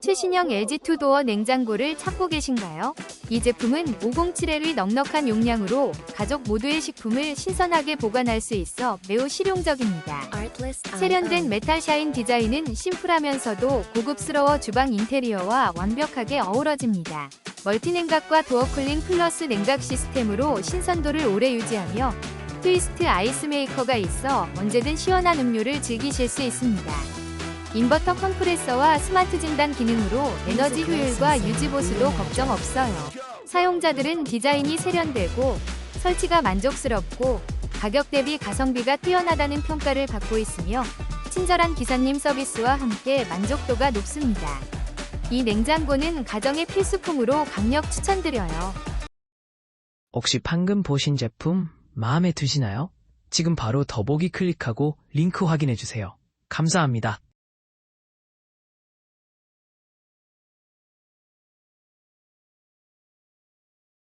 최신형 LG 투도어 냉장고를 찾고 계신가요? 이 제품은 507L의 넉넉한 용량으로 가족 모두의 식품을 신선하게 보관할 수 있어 매우 실용적입니다. 세련된 메탈 샤인 디자인은 심플하면서도 고급스러워 주방 인테리어와 완벽하게 어우러집니다. 멀티 냉각과 도어 쿨링 플러스 냉각 시스템으로 신선도를 오래 유지하며 트위스트 아이스 메이커가 있어 언제든 시원한 음료를 즐기실 수 있습니다. 인버터 컴프레서와 스마트 진단 기능으로 에너지 효율과 유지 보수도 걱정 없어요. 사용자들은 디자인이 세련되고 설치가 만족스럽고 가격 대비 가성비가 뛰어나다는 평가를 받고 있으며 친절한 기사님 서비스와 함께 만족도가 높습니다. 이 냉장고는 가정의 필수품으로 강력 추천드려요. 혹시 방금 보신 제품 마음에 드시나요? 지금 바로 더보기 클릭하고 링크 확인해 주세요. 감사합니다.